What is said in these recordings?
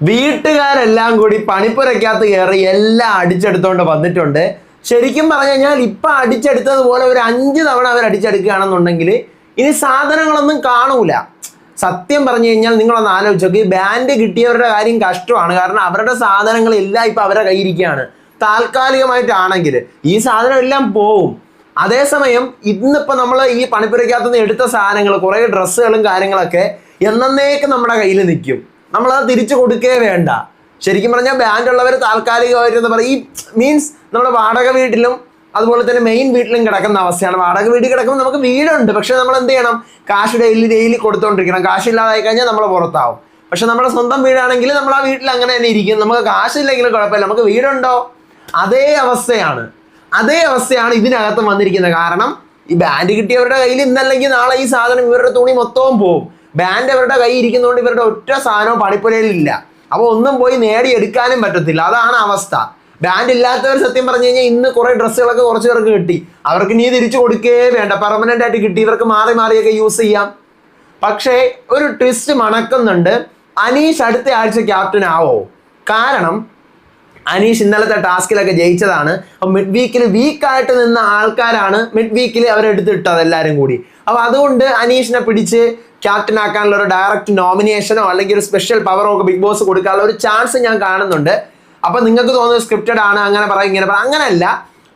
വീട്ടുകാരെല്ലാം കൂടി പണിപ്പുരയ്ക്കകത്ത് കയറി എല്ലാം അടിച്ചെടുത്തോണ്ട് വന്നിട്ടുണ്ട്. ശരിക്കും പറഞ്ഞു കഴിഞ്ഞാൽ ഇപ്പൊ അടിച്ചെടുത്തതുപോലെ ഒരു അഞ്ച് തവണ അവർ അടിച്ചെടുക്കുകയാണെന്നുണ്ടെങ്കിൽ ഇനി സാധനങ്ങളൊന്നും കാണൂല. സത്യം പറഞ്ഞു കഴിഞ്ഞാൽ നിങ്ങളൊന്ന് ആലോചിച്ച് നോക്ക് ഈ ബാൻഡ് കിട്ടിയവരുടെ കാര്യം കഷ്ടമാണ്. കാരണം അവരുടെ സാധനങ്ങൾ എല്ലാം ഇപ്പൊ അവരുടെ കയ്യിരിക്കുകയാണ് താൽക്കാലികമായിട്ടാണെങ്കിൽ ഈ സാധനം എല്ലാം പോവും. അതേസമയം ഇന്നിപ്പോ നമ്മൾ ഈ പണിപ്പുരയ്ക്കകത്ത് നിന്ന് എടുത്ത സാധനങ്ങൾ കുറേ ഡ്രസ്സുകളും കാര്യങ്ങളൊക്കെ എന്നേക്ക് നമ്മുടെ കയ്യിൽ നിൽക്കും. നമ്മളത് തിരിച്ചു കൊടുക്കേ വേണ്ട. ശരിക്കും പറഞ്ഞാൽ ബാൻഡ് ഉള്ളവർ എന്താ പറയുക ഈ മീൻസ് നമ്മുടെ വാടക വീട്ടിലും അതുപോലെ തന്നെ മെയിൻ വീട്ടിലും കിടക്കുന്ന അവസ്ഥയാണ്. വാടക വീട്ടിൽ കിടക്കുമ്പോൾ നമുക്ക് വീടുണ്ട്. പക്ഷെ നമ്മൾ എന്ത് ചെയ്യണം? കാശ് ഡെയിലി ഡെയിലി കൊടുത്തോണ്ടിരിക്കണം. കാശില്ലാതായി കഴിഞ്ഞാൽ നമ്മൾ പുറത്താവും. പക്ഷെ നമ്മുടെ സ്വന്തം വീടാണെങ്കിൽ നമ്മൾ ആ വീട്ടിൽ അങ്ങനെ തന്നെ ഇരിക്കും. നമുക്ക് കാശില്ലെങ്കിലും കുഴപ്പമില്ല. നമുക്ക് വീടുണ്ടോ? അതേ അവസ്ഥയാണ്. അതേ അവസ്ഥയാണ് ഇതിനകത്ത് വന്നിരിക്കുന്നത്. കാരണം ഈ ബാൻഡ് കിട്ടിയവരുടെ കയ്യിൽ ഇന്നല്ലെങ്കിൽ നാളെ ഈ സാധനം ഇവരുടെ തുണി മൊത്തവും പോകും ബാൻഡ് അവരുടെ കയ്യിൽ ഇരിക്കുന്നതുകൊണ്ട് ഇവരുടെ ഒറ്റ സാധനവും പണിപ്പുരയിലില്ല. അപ്പോൾ ഒന്നും പോയി നേടിയെടുക്കാനും പറ്റത്തില്ല. അതാണ് അവസ്ഥ. ബാൻഡ് ഇല്ലാത്തവർ സത്യം പറഞ്ഞു കഴിഞ്ഞാൽ ഇന്ന് കുറെ ഡ്രസ്സുകളൊക്കെ കുറച്ച് പേർക്ക് കിട്ടി. അവർക്ക് നീ തിരിച്ചു കൊടുക്കേ വേണ്ട. പെർമനന്റ് ആയിട്ട് കിട്ടി. ഇവർക്ക് മാറി മാറിയൊക്കെ യൂസ് ചെയ്യാം. പക്ഷേ ഒരു ട്വിസ്റ്റ് മണക്കുന്നുണ്ട്. അനീഷ് അടുത്ത ആഴ്ച ക്യാപ്റ്റൻ ആവോ? കാരണം അനീഷ് ഇന്നലത്തെ ടാസ്കിലൊക്കെ ജയിച്ചതാണ്. അപ്പം മിഡ് വീക്കിൽ വീക്കായിട്ട് നിന്ന ആൾക്കാരാണ് മിഡ് വീക്കിൽ അവരെടുത്തിട്ടത് എല്ലാവരും കൂടി. അപ്പോൾ അതുകൊണ്ട് അനീഷിനെ പിടിച്ച് ക്യാപ്റ്റൻ ആക്കാനുള്ള ഒരു ഡയറക്റ്റ് നോമിനേഷനോ അല്ലെങ്കിൽ ഒരു സ്പെഷ്യൽ പവറോ ഒക്കെ ബിഗ് ബോസ് കൊടുക്കാനുള്ള ഒരു ചാൻസ് ഞാൻ കാണുന്നുണ്ട്. അപ്പൊ നിങ്ങൾക്ക് തോന്നുന്നത് സ്ക്രിപ്റ്റഡ് ആണ് അങ്ങനെ പറയും ഇങ്ങനെ പറയാം അങ്ങനെയല്ല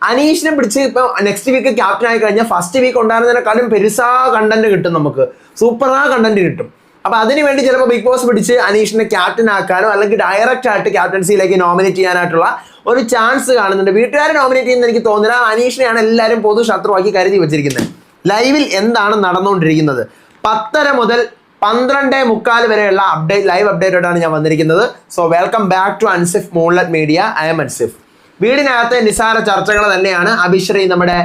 അനീഷിനെ പിടിച്ച് ഇപ്പൊ നെക്സ്റ്റ് വീക്ക് ക്യാപ്റ്റൻ ആയി കഴിഞ്ഞാൽ ഫസ്റ്റ് വീക്ക് ഉണ്ടായിരുന്നതിനെക്കാളും പെരുസാ കണ്ടന്റ് കിട്ടും നമുക്ക്. സൂപ്പറാ കണ്ടന്റ് കിട്ടും. അപ്പൊ അതിനുവേണ്ടി ചിലപ്പോൾ ബിഗ് ബോസ് പിടിച്ച് അനീഷിനെ ക്യാപ്റ്റൻ ആക്കാനോ അല്ലെങ്കിൽ ഡയറക്റ്റ് ആയിട്ട് ക്യാപ്റ്റൻസിയിലേക്ക് നോമിനേറ്റ് ചെയ്യാനായിട്ടുള്ള ഒരു ചാൻസ് കാണുന്നുണ്ട്. വീട്ടുകാരെ നോമിനേറ്റ് ചെയ്യുന്ന എനിക്ക് തോന്നുന്നില്ല. അനീഷിനെയാണ് എല്ലാവരും പൊതു ശത്രുവാക്കി കരുതി വെച്ചിരിക്കുന്നത്. ലൈവിൽ എന്താണ് നടന്നുകൊണ്ടിരിക്കുന്നത്? പത്തര മുതൽ പന്ത്രണ്ട് മുക്കാൽ വരെയുള്ള അപ്ഡേറ്റ് ലൈവ് അപ്ഡേറ്റോടാണ് ഞാൻ വന്നിരിക്കുന്നത്. So welcome back to Ansif മോൺലറ്റ് media I M Ansif വീടിനകത്തെ നിസാര ചർച്ചകൾ തന്നെയാണ് അഭിശ്രീ നമ്മുടെ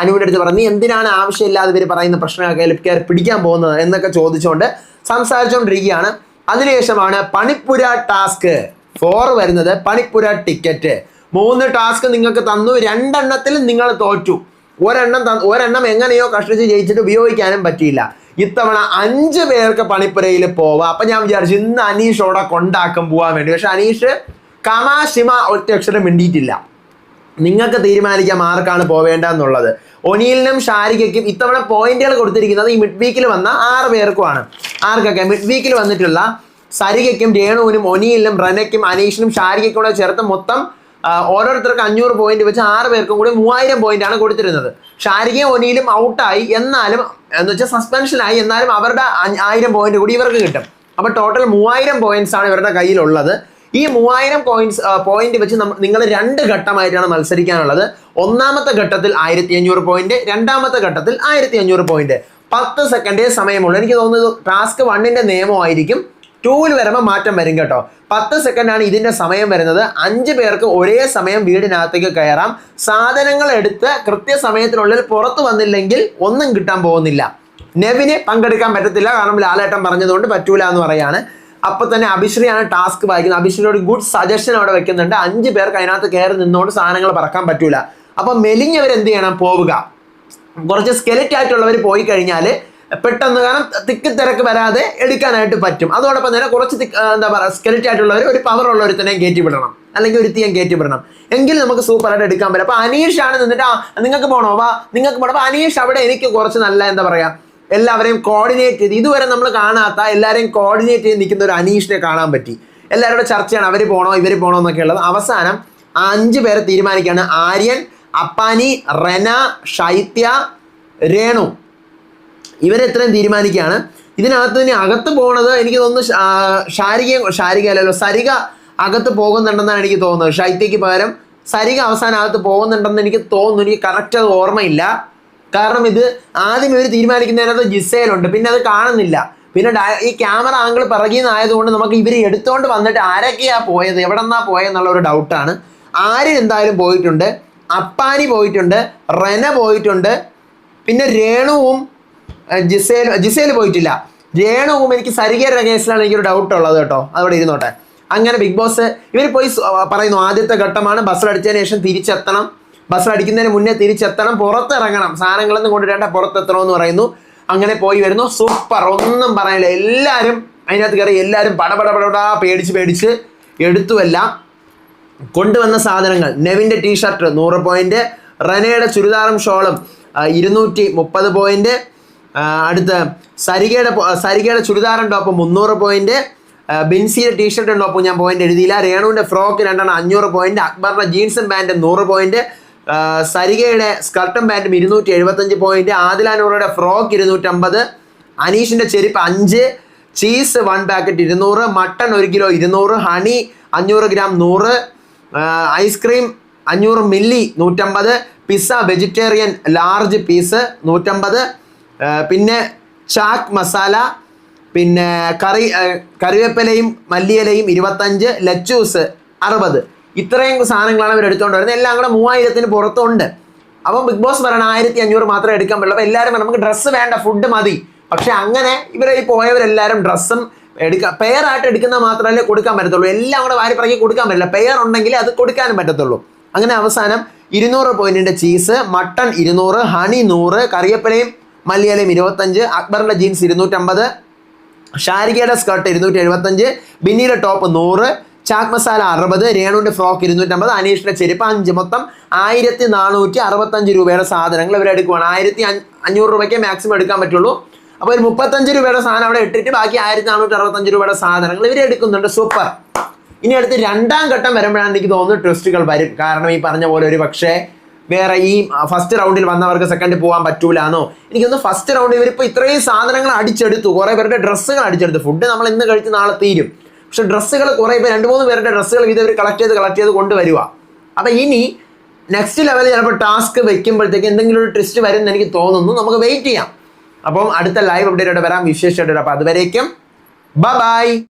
അനുവിന്റെ അടുത്ത് പറഞ്ഞു "നീ എന്തിനാണ് ആവശ്യമില്ലാതെ ഇവർ പറയുന്ന പ്രശ്നമൊക്കെ കയറി പിടിക്കാൻ പോകുന്നത് എന്നൊക്കെ ചോദിച്ചുകൊണ്ട് സംസാരിച്ചുകൊണ്ടിരിക്കുകയാണ്. അതിനുശേഷമാണ് പണിപ്പുര ടാസ്ക്. ഫോർ വരുന്നത് പണിപ്പുര ടിക്കറ്റ് മൂന്ന് ടാസ്ക് നിങ്ങൾക്ക് തന്നു. രണ്ടെണ്ണത്തിൽ നിങ്ങൾ തോറ്റു. ഒരെണ്ണം ഒരെണ്ണം എങ്ങനെയോ കഷ്ടിച്ച് ജയിച്ചിട്ട് ഉപയോഗിക്കാനും പറ്റിയില്ല. ഇത്തവണ അഞ്ച് പേർക്ക് പണിപ്പുരയിൽ പോവാം. അപ്പൊ ഞാൻ വിചാരിച്ചു ഇന്ന് അനീഷ് അവിടെ കൊണ്ടാക്കാൻ പോവാൻ വേണ്ടി. പക്ഷെ അനീഷ് കമാശിമ ഒറ്റ അക്ഷരം മിണ്ടിയിട്ടില്ല. നിങ്ങൾക്ക് തീരുമാനിക്കാം ആർക്കാണ് പോവേണ്ടതെന്നുള്ളത്. ഒനീലിനും ഷാരികയ്ക്കും ഇത്തവണ പോയിന്റുകൾ കൊടുത്തിരിക്കുന്നത് ഈ മിഡ് വീക്കിൽ വന്ന ആറ് പേർക്കുമാണ്. ആർക്കൊക്കെ? മിഡ് വീക്കിൽ വന്നിട്ടുള്ള സരികയ്ക്കും രേണുവിനും ഒനിയിലും റനയ്ക്കും അനീഷിനും ഷാരികയ്ക്കും കൂടെ ചേർത്ത് മൊത്തം ഓരോരുത്തർക്ക് അഞ്ഞൂറ് പോയിന്റ് വെച്ച് ആറ് പേർക്കും കൂടി മൂവായിരം പോയിന്റ് ആണ് കൊടുത്തിരുന്നത്. ഷാരികയും ഒനിയിലും ഔട്ടായി എന്നാലും എന്ന് വെച്ചാൽ സസ്പെൻഷനായി എന്നാലും അവരുടെ ആയിരം പോയിന്റ് കൂടി ഇവർക്ക് കിട്ടും. അപ്പൊ ടോട്ടൽ മൂവായിരം പോയിന്റ്സ് ആണ് ഇവരുടെ കയ്യിലുള്ളത്. ഈ മൂവായിരം പോയിന്റ്സ് പോയിന്റ് വെച്ച് നിങ്ങൾ രണ്ട് ഘട്ടമായിട്ടാണ് മത്സരിക്കാനുള്ളത്. ഒന്നാമത്തെ ഘട്ടത്തിൽ ആയിരത്തി അഞ്ഞൂറ് പോയിന്റ് രണ്ടാമത്തെ ഘട്ടത്തിൽ ആയിരത്തി അഞ്ഞൂറ് പോയിന്റ് പത്ത് സെക്കൻഡേ സമയമുള്ളൂ. എനിക്ക് തോന്നുന്നത് ടാസ്ക് വണ്ണിന്റെ നിയമമായിരിക്കും. ടൂവിൽ വരുമ്പോൾ മാറ്റം വരും കേട്ടോ. പത്ത് സെക്കൻഡാണ് ഇതിന്റെ സമയം വരുന്നത്. അഞ്ച് പേർക്ക് ഒരേ സമയം വീടിനകത്തേക്ക് കയറാം. സാധനങ്ങൾ എടുത്ത് കൃത്യസമയത്തിനുള്ളിൽ പുറത്തു വന്നില്ലെങ്കിൽ ഒന്നും കിട്ടാൻ പോകുന്നില്ല. നെവിന് പങ്കെടുക്കാൻ പറ്റത്തില്ല. കാരണം ലാലേട്ടൻ പറഞ്ഞതുകൊണ്ട് പറ്റൂല എന്ന് പറയാണ്. അപ്പൊ തന്നെ അഭിശ്രീയാണ് ടാസ്ക് വായിക്കുന്നത്. അഭിശ്രീയോട് ഗുഡ് സജഷൻ അവിടെ വെക്കുന്നുണ്ട്. അഞ്ച് പേർക്ക് അതിനകത്ത് കയറി നിന്നുകൊണ്ട് സാധനങ്ങൾ പറക്കാൻ പറ്റൂല. അപ്പൊ മെലിഞ്ഞവർ എന്ത് ചെയ്യണം? പോവുക. കുറച്ച് സ്കെലറ്റ് ആയിട്ടുള്ളവർ പോയി കഴിഞ്ഞാൽ പെട്ടെന്ന് കാരണം തിക്ക് തിരക്ക് വരാതെ എടുക്കാനായിട്ട് പറ്റും. അതോടൊപ്പം തന്നെ കുറച്ച് എന്താ പറയുക സ്കെലിറ്റ് ആയിട്ടുള്ളവർ ഒരു പവർ ഉള്ള ഒരുത്തനെയും കയറ്റി വിടണം. അല്ലെങ്കിൽ ഒരു തീയം കയറ്റി വിടണം. എങ്കിൽ നമുക്ക് സൂപ്പറായിട്ട് എടുക്കാൻ പറ്റും. അപ്പൊ ആണ് നിന്നിട്ട് ആ നിങ്ങൾക്ക് പോകണോ വാ നിങ്ങൾക്ക് പോകണം അപ്പൊ അനീഷ് അവിടെ എനിക്ക് കുറച്ച് നല്ല എന്താ പറയാ എല്ലാവരെയും കോർഡിനേറ്റ് ചെയ്ത് ഇതുവരെ നമ്മൾ കാണാത്ത എല്ലാവരെയും കോർഡിനേറ്റ് ചെയ്ത് നിൽക്കുന്ന ഒരു അനീഷിനെ കാണാൻ പറ്റി. എല്ലാവരുടെ ചർച്ചയാണ് അവർ പോകണോ ഇവർ പോകണോ എന്നൊക്കെ ഉള്ളത്. അവസാനം ആ അഞ്ച് പേരെ തീരുമാനിക്കുകയാണ് ആര്യൻ അപ്പാനി റെന ഷൈത്യ രേണു. ഇവരെത്രയും തീരുമാനിക്കുകയാണ്. ഇതിനകത്ത് ഇനി അകത്ത് പോണത് എനിക്ക് തോന്നുന്നു ഷാരിക ഷാരിക അല്ലല്ലോ സരിക അകത്ത് പോകുന്നുണ്ടെന്നാണ് എനിക്ക് തോന്നുന്നത്. ഷൈത്യയ്ക്ക് പകരം സരിക അവസാനം അകത്ത് പോകുന്നുണ്ടെന്ന് എനിക്ക് തോന്നുന്നു. എനിക്ക് കറക്റ്റ് അത് ഓർമ്മയില്ല. കാരണം ഇത് ആദ്യം ഇവർ തീരുമാനിക്കുന്നതിനകത്ത് ജിസയിലുണ്ട് പിന്നെ അത് കാണുന്നില്ല. പിന്നെ ഈ ക്യാമറ ആംഗിൾ പിറകിൽ നിന്നായതുകൊണ്ട് നമുക്ക് ഇവർ എടുത്തുകൊണ്ട് വന്നിട്ട് ആരൊക്കെയാ പോയത് എവിടെന്നാ പോയെന്നുള്ള ഒരു ഡൗട്ടാണ്. ആര്യൻ എന്തായാലും പോയിട്ടുണ്ട്. അപ്പാനി പോയിട്ടുണ്ട്. റെന പോയിട്ടുണ്ട്. പിന്നെ രേണുവും ജിസേൽ ജിസേൽ പോയിട്ടില്ല. രേണുവും എനിക്ക് സരികയുടെ കേസിലാണ് എനിക്കൊരു ഡൗട്ട് ഉള്ളത് കേട്ടോ. അതവിടെ ഇരുന്നോട്ടെ. അങ്ങനെ ബിഗ് ബോസ് ഇവർ പോയി പറയുന്നു ആദ്യത്തെ ഘട്ടമാണ്. ബസ്സിലടിച്ചതിന് ശേഷം തിരിച്ചെത്തണം. ബസ്സിലടിക്കുന്നതിന് മുന്നേ തിരിച്ചെത്തണം. പുറത്തിറങ്ങണം. സാധനങ്ങളൊന്നും കൊണ്ടുവരേണ്ട പുറത്തെത്തണം എന്ന് പറയുന്നു. അങ്ങനെ പോയി വരുന്നു. സൂപ്പർ ഒന്നും പറയാനില്ല. എല്ലാവരും അതിനകത്ത് കയറി എല്ലാവരും പടപട പടപടാ പേടിച്ച് പേടിച്ച് എടുത്തുമെല്ലാം കൊണ്ടുവന്ന സാധനങ്ങൾ. നെവിന്റെ ടീഷർട്ട് നൂറ് പോയിന്റ് റനയുടെ ചുരിദാറും ഷോളും ഇരുന്നൂറ്റി മുപ്പത് പോയിന്റ് അടുത്ത് സരികയുടെ സരികയുടെ ഉണ്ടോ അപ്പോൾ മുന്നൂറ് പോയിന്റ് ബിൻസിയുടെ ടീഷർട്ട് ഉണ്ടോ? അപ്പോൾ ഞാൻ പോയിന്റ് എഴുതിയില്ല. രേണുവിന്റെ ഫ്രോക്ക് രണ്ടെണ്ണം അഞ്ഞൂറ് പോയിന്റ് അക്ബറിന്റെ ജീൻസും പാന്റും നൂറ് പോയിന്റ് സരികയുടെ സ്കർട്ടും പാന്റും ഇരുന്നൂറ്റി എഴുപത്തഞ്ച് പോയിന്റ് ആദിലാനൂറയുടെ ഫ്രോക്ക് ഇരുന്നൂറ്റമ്പത് അനീഷിന്റെ ചെരുപ്പ് അഞ്ച് ചീസ് വൺ പാക്കറ്റ് ഇരുന്നൂറ് മട്ടൺ ഒരു കിലോ ഇരുന്നൂറ് ഹണി അഞ്ഞൂറ് ഗ്രാം നൂറ് ഐസ്ക്രീം അഞ്ഞൂറ് മില്ലി നൂറ്റമ്പത് പിസ്സ വെജിറ്റേറിയൻ ലാർജ് പീസ് നൂറ്റമ്പത് പിന്നെ ചാക്ക് മസാല പിന്നെ കറി കറിവേപ്പിലയും മല്ലിയിലയും ഇരുപത്തഞ്ച് ലച്ചൂസ് അറുപത്. ഇത്രയും സാധനങ്ങളാണ് ഇവർ എടുത്തുകൊണ്ട് വരുന്നത്. എല്ലാം കൂടെ മൂവായിരത്തിന് പുറത്തുണ്ട്. അപ്പം ബിഗ് ബോസ് പറയണം ആയിരത്തി അഞ്ഞൂറ് മാത്രമേ എടുക്കാൻ പറ്റുള്ളൂ. അപ്പോൾ എല്ലാവരും നമുക്ക് ഡ്രസ്സ് വേണ്ട ഫുഡ് മതി. പക്ഷെ അങ്ങനെ ഇവരെ ഈ പോയവരെല്ലാവരും ഡ്രസ്സും എടുക്കുക പെയറായിട്ട് എടുക്കുന്ന മാത്രമല്ലേ കൊടുക്കാൻ പറ്റത്തുള്ളൂ. എല്ലാം കൂടെ വാരി പറക്കി കൊടുക്കാൻ പറ്റില്ല. പെയർ ഉണ്ടെങ്കിൽ അത് കൊടുക്കാനും പറ്റത്തുള്ളൂ. അങ്ങനെ അവസാനം ഇരുന്നൂറ് പോയിന്റിന്റെ ചീസ് മട്ടൺ ഇരുന്നൂറ് ഹണി നൂറ് കറിയപ്പലയും മല്ലിയിലയും ഇരുപത്തഞ്ച് അക്ബറിന്റെ ജീൻസ് ഇരുന്നൂറ്റമ്പത് ഷാരികയുടെ സ്കർട്ട് ഇരുന്നൂറ്റി എഴുപത്തഞ്ച് ബിന്നിയുടെ ടോപ്പ് നൂറ് ചാക് മസാല അറുപത് രേണുവിന്റെ ഫ്രോക്ക് ഇരുന്നൂറ്റമ്പത് അനീഷിന്റെ ചെരുപ്പ് അഞ്ച് മൊത്തം ആയിരത്തി നാനൂറ്റി അറുപത്തഞ്ച് രൂപയുടെ സാധനങ്ങൾ ഇവരെ എടുക്കുവാണ്. ആയിരത്തി അഞ്ഞൂറ് രൂപയ്ക്ക് മാക്സിമം എടുക്കാൻ പറ്റുള്ളൂ. അപ്പോൾ ഒരു മുപ്പത്തഞ്ച് രൂപയുടെ സാധനം അവിടെ ഇട്ടിട്ട് ബാക്കി ആയിരത്തി നാനൂറ്റി അറുപത്തഞ്ച് രൂപയുടെ സാധനങ്ങൾ ഇവർ എടുക്കുന്നുണ്ട്. സൂപ്പർ ഇനി അടുത്ത് രണ്ടാം ഘട്ടം വരുമ്പോഴാണ് എനിക്ക് തോന്നുന്നു ട്രസ്റ്റുകൾ വരും. കാരണം ഈ പറഞ്ഞ പോലെ ഒരു പക്ഷേ വേറെ ഈ ഫസ്റ്റ് റൗണ്ടിൽ വന്നവർക്ക് സെക്കൻഡ് പോകാൻ പറ്റൂലാന്നോ? എനിക്കൊന്ന് ഫസ്റ്റ് റൗണ്ടിൽ ഇവരിപ്പോൾ ഇത്രയും സാധനങ്ങൾ അടിച്ചെടുത്തു. കുറേ പേരുടെ ഡ്രസ്സുകൾ അടിച്ചെടുത്തു. ഫുഡ് നമ്മൾ ഇന്ന് കഴിച്ച് നാളെ തീരും. പക്ഷെ ഡ്രസ്സുകൾ കുറേ പേര് രണ്ട് മൂന്ന് പേരുടെ ഡ്രസ്സുകൾ ഇത് ഇവർ കളക്ട് ചെയ്ത് കളക്ട് ചെയ്ത് കൊണ്ടുവരിക അപ്പം ഇനി നെക്സ്റ്റ് ലെവലിൽ ചിലപ്പോൾ ടാസ്ക് വെക്കുമ്പോഴത്തേക്ക് എന്തെങ്കിലും ഒരു ട്വിസ്റ്റ് വരും എനിക്ക് തോന്നുന്നു. നമുക്ക് വെയിറ്റ് ചെയ്യാം. അപ്പം അടുത്ത ലൈവ് അപ്ഡേറ്റോടെ വരാം. വിശേഷമായിട്ട് അപ്പം അതുവരേക്കും ബൈ